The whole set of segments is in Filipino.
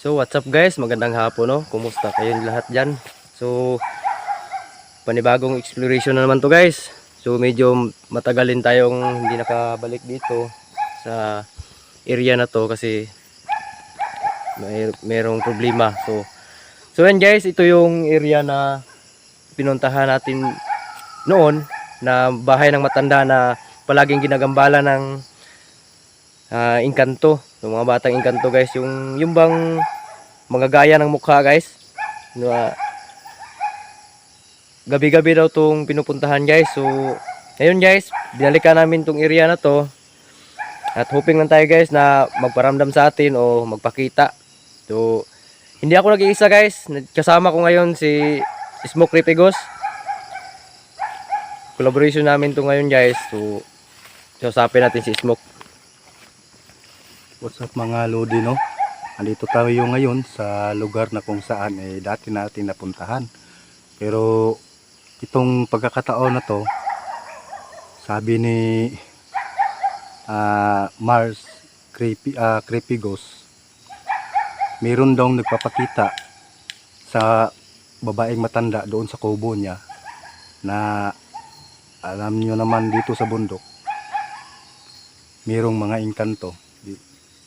So what's up guys, magandang hapon no. Kumusta kayong lahat diyan? So panibagong exploration na naman to guys. So medyo matagalin tayong hindi nakabalik dito sa area na to kasi may merong problema. So So yan guys, ito yung area na pinuntahan natin noon na bahay ng matanda na palaging ginagambala ng ah, inkanto. Yung mga batang inkanto guys, yung yung bang mga gaya ng mukha guys. Gabi-gabi daw tong pinupuntahan guys. So ngayon guys, binalikan namin tong area na to. At hoping lang tayo guys na magparamdam sa atin o magpakita. So hindi ako nag-iisa guys. Kasama ko ngayon si Smoke Ripigos. Collaboration namin to ngayon guys. So Kausapin natin si Smoke. What's up mga Lodi no? Andito tayo ngayon sa lugar na kung saan eh dati natin napuntahan. Pero itong pagkakataon na to, sabi ni ah, Mars Creepy, ah, Creepy Ghost, meron daw nagpapakita sa babaeng matanda doon sa kubo niya na alam niyo naman dito sa bundok merong mga engkanto Di-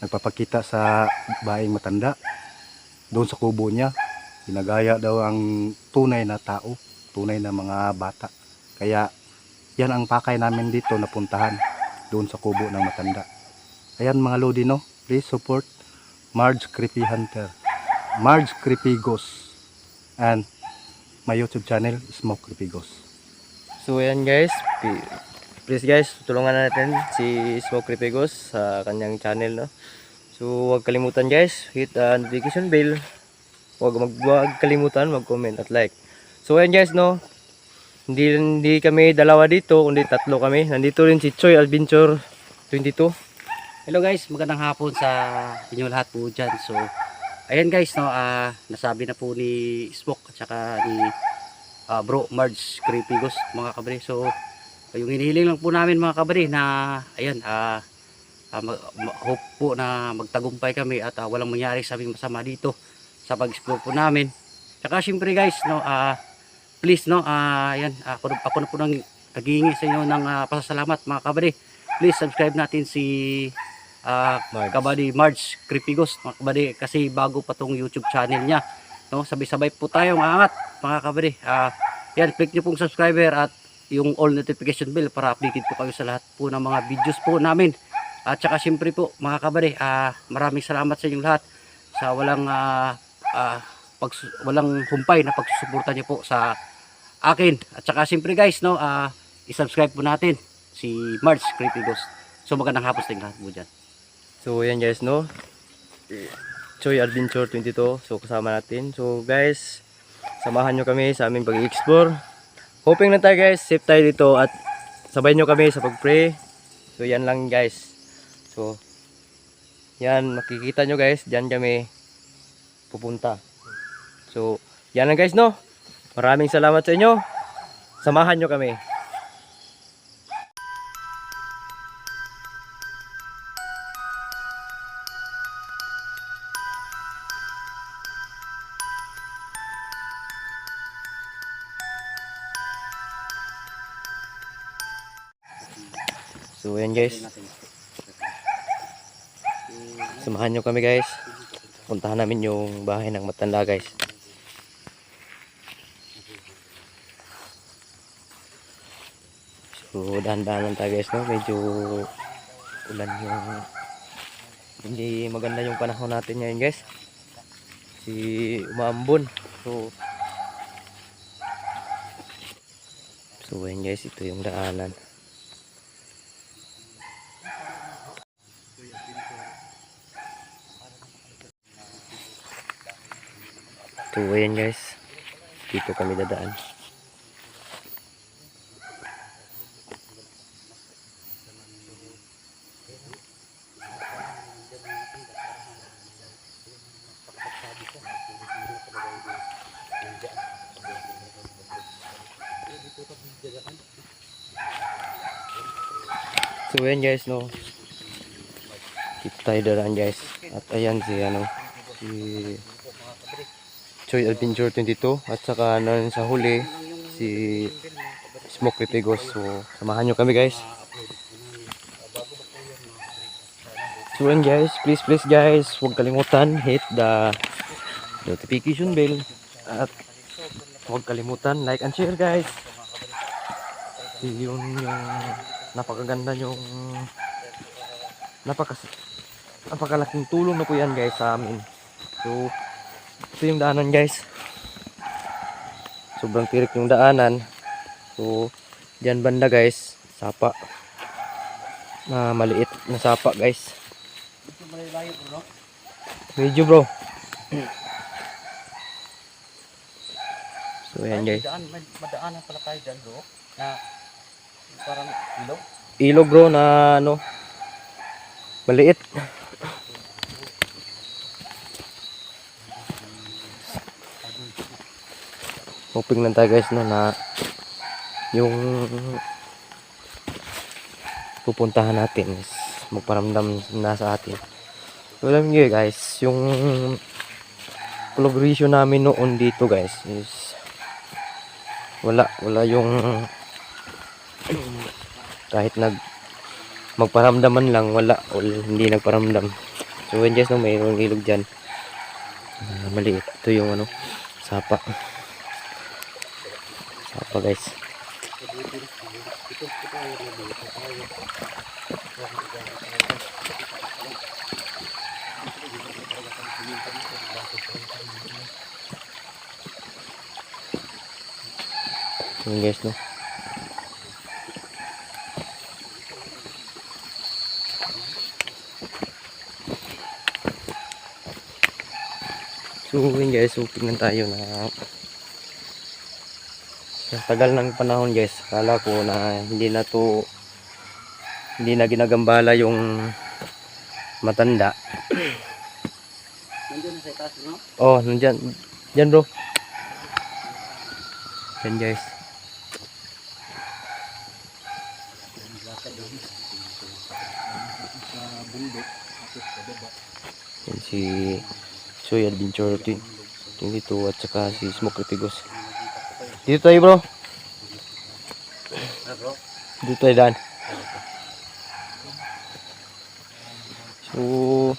nagpapakita sa baeng matanda doon sa kubo niya. Ginagaya daw ang tunay na tao tunay na mga bata. Kaya yan ang pakay namin dito na puntahan doon sa kubo ng matanda. Ayan mga lodi no? Please support Marge Creepy Hunter. Marge Creepy Ghost. And my YouTube channel Smoke Creepy Ghost. So ayan guys, please guys, tulungan na natin si Smoke Ripigos sa kanyang channel no. So huwag kalimutan guys, hit the notification bell. Huwag mag huwag kalimutan mag-comment at like. So ayan guys no. Hindi hindi kami dalawa dito, kundi tatlo kami. Nandito rin si Choi Adventure 22. Hello guys, magandang hapon sa inyo lahat po dyan. So, ayan guys, no, ah, nasabi na po ni Smoke at saka ni ah, Bro Marge Creepy Ghost mga kabari. So, yung hinihiling lang po namin mga kabari na ayan, mag- ma- hope po na magtagumpay kami at ah, walang mangyari sa aming masama dito sa pag-explore po namin. Tsaka syempre guys, no, ah, please no, ah, ayan, ako, ako na po nang naghihingi sa inyo ng ah, pasasalamat mga kabari. Please subscribe natin si ah, Marge. Kabady Marge Creepy Ghost mga kabady kasi bago pa tong YouTube channel niya no sabay-sabay po tayong aangat mga kabady Ah, yan click niyo pong subscriber at yung all notification bell para updated po kayo sa lahat po ng mga videos po namin at saka syempre po mga kabady ah, maraming salamat sa inyong lahat sa walang ah, ah, pagsu- walang humpay na pagsusuporta niyo po sa akin at saka syempre guys no ah, i-subscribe po natin si Marge Creepy Ghost so magandang hapon sa inyong lahat po dyan So ayan guys no. Choi Adventure 22. So kasama natin. So guys, samahan nyo kami sa aming pag-explore. Hoping na tayo guys, safe tayo dito at sabay nyo kami sa pag-pray. So yan lang guys. So yan makikita nyo guys, diyan kami pupunta. So yan lang guys no. Maraming salamat sa inyo. Samahan nyo kami. So ayan guys. Samahan nyo kami guys. Puntahan namin yung bahay ng matanda guys. So dahan-dahan lang tayo guys no. Medyo ulan yung hindi maganda yung panahon natin ngayon guys. Si umaambon. So So ayan guys, ito yung daanan. So ayan guys. Dito kami dadaan. So ayan guys no. Dito tayo dadaan guys. At ayan si ano si Choy Adventure 22 at saka na sa huli si Smoke Repigos. So samahan nyo kami guys. So yun guys, please please guys, huwag kalimutan hit the notification bell at huwag kalimutan like and share guys. Yun yung napakaganda yung napakas napakalaking tulong na po yan guys sa amin. So ito yung daanan guys. Sobrang tirik yung daanan. So diyan banda guys, sapa. Na maliit na sapa guys. Medyo bro. So ayan guys. Madaanan pala tayo dyan bro. Na parang ilog. Ilog bro na ano. Maliit. Hoping lang tayo guys no na yung pupuntahan natin is magparamdam na sa atin. Alam niyo guys, yung collaboration namin noon dito guys is wala wala yung kahit nag magparamdaman lang wala o hindi nagparamdam. So yun guys no mayroong ilog dyan. Ah, maliit. Ito yung ano sapa sapa guys. Yun guys no? So guys, so tingnan tayo na tagal ng panahon guys, akala ko na hindi na to hindi na ginagambala yung matanda. Nandiyan na sa itaas no? Oh, nandyan. Dyan bro. Yan guys. Yan si Soy Adventure 22 at saka si Smoke Retigos. Dito tayo bro. Dito tayo daan. So,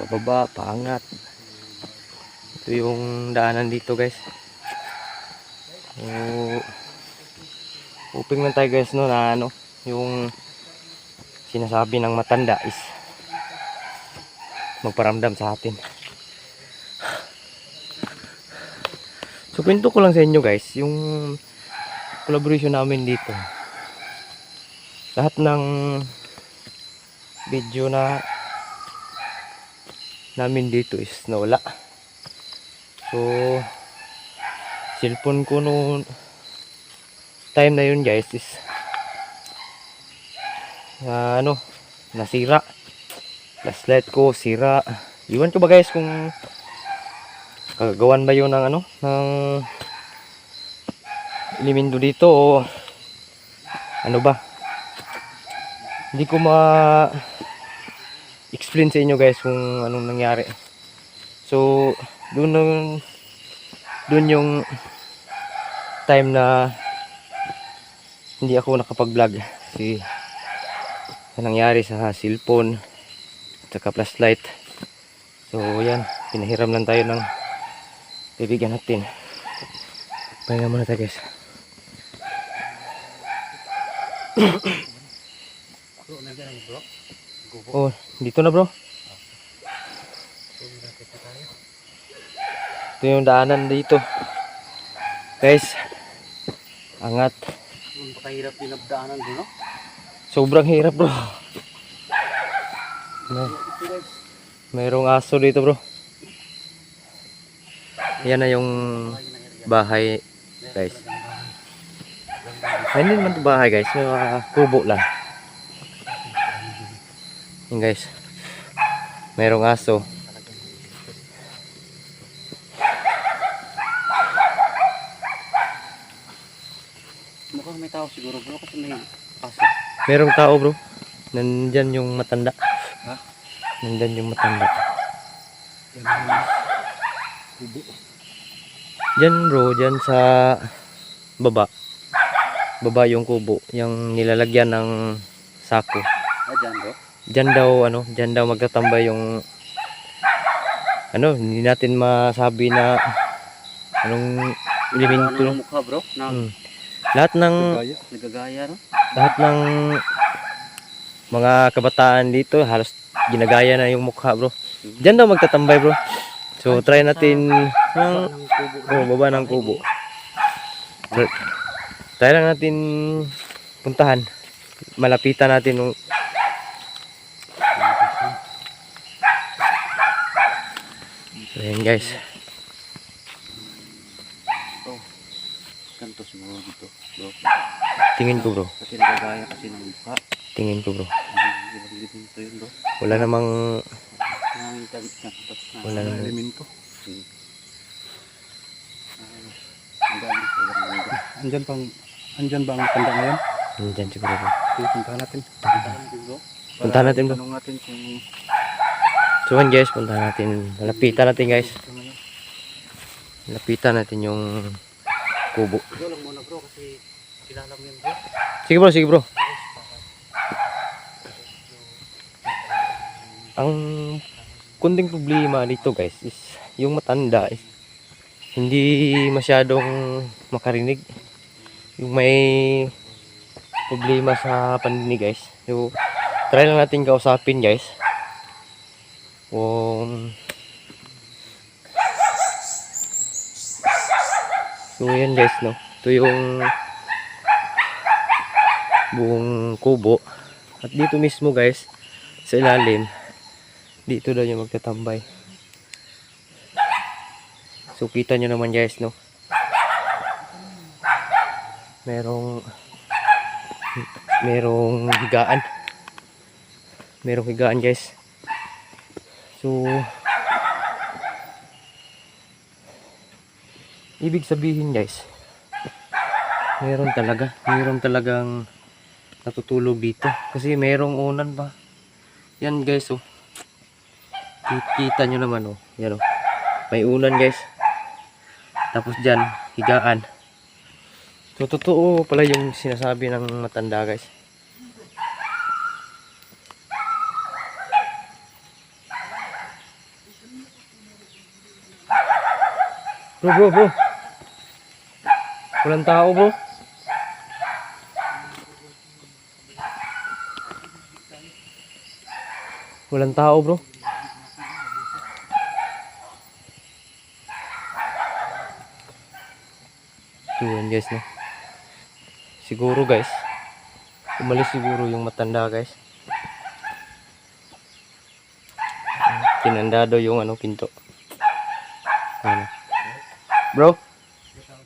pababa, paangat. Ito yung daanan dito guys. So, hoping lang tayo guys no na ano, yung sinasabi ng matanda is magparamdam sa atin. So, kwento ko lang sa inyo guys, yung collaboration namin dito. Lahat ng video na namin dito is nawala. So, cellphone ko noon time na yun guys is na ano, nasira. Flashlight ko sira. Iwan ko ba guys kung kagagawan ba yun ng ano, ng elemento dito o ano ba? Hindi ko ma explain sa inyo guys kung anong nangyari. So, doon doon yung time na hindi ako nakapag-vlog si na nangyari sa cellphone at saka flashlight. So, yan. Pinahiram lang tayo ng bibigyan natin. Pahinga muna tayo guys. Oh, dito na bro. Ito yung daanan dito. Guys, angat. Doon pa kahirap din ang daanan bro no? Sobrang hirap bro. May, mayroong aso dito bro. Yan na yung bahay guys. Ay, hindi naman bahay guys. May mga kubo lang. Yan guys. Mayroong aso. may tao siguro bro kasi may aso. Merong tao bro. Nandyan yung matanda. Ha? Nandyan yung matanda. Yan ang kubo. Dyan bro, dyan sa baba. Baba yung kubo. Yung nilalagyan ng sako. Ah, dyan bro. Dyan daw, ano, dyan daw magtatambay yung ano, hindi natin masabi na anong elemento. Ano mukha bro? Na Hmm. Lahat ng nagagaya no? lahat ng mga kabataan dito halos ginagaya na yung mukha bro. Diyan daw magtatambay bro. So try natin ng oh, baba ng kubo. Try, try lang natin puntahan. Malapitan natin yung So yan guys. Ganito siguro dito bro. Tingin ko bro. Kasi nagagaya kasi ng mukha. Tingin ko bro. Ibang dito yun bro. Wala namang wala Ang namang elemento. Andyan pang andyan ba ang matanda ngayon? Nandyan siguro bro. Puntahan natin. Puntahan din bro. Puntahan natin bro. Tanong natin kung So yan guys, puntahan natin. Malapitan natin guys. Lapitan natin yung kubo. Lang muna bro kasi kilala mo yan bro. Sige bro, sige bro. Ang kunding problema dito guys is yung matanda is hindi masyadong makarinig. Yung may problema sa pandinig guys. So, try lang natin kausapin guys. Kung So yan guys no. Ito yung buong kubo. At dito mismo guys, sa ilalim, dito daw yung magtatambay. So kita nyo naman guys no. Merong merong higaan. Merong higaan guys. So ibig sabihin guys, meron talaga, meron talagang natutulog dito. Kasi merong unan pa. Yan guys oh. Kita nyo naman oh. Yan oh. May unan guys. Tapos dyan, higaan. So totoo pala yung sinasabi ng matanda guys. Bro, bro, bro. Walang tao bro. Walang tao bro. Yun guys no. Siguro guys. Umalis siguro yung matanda guys. Kinandado yung ano pinto. Ano. Bro,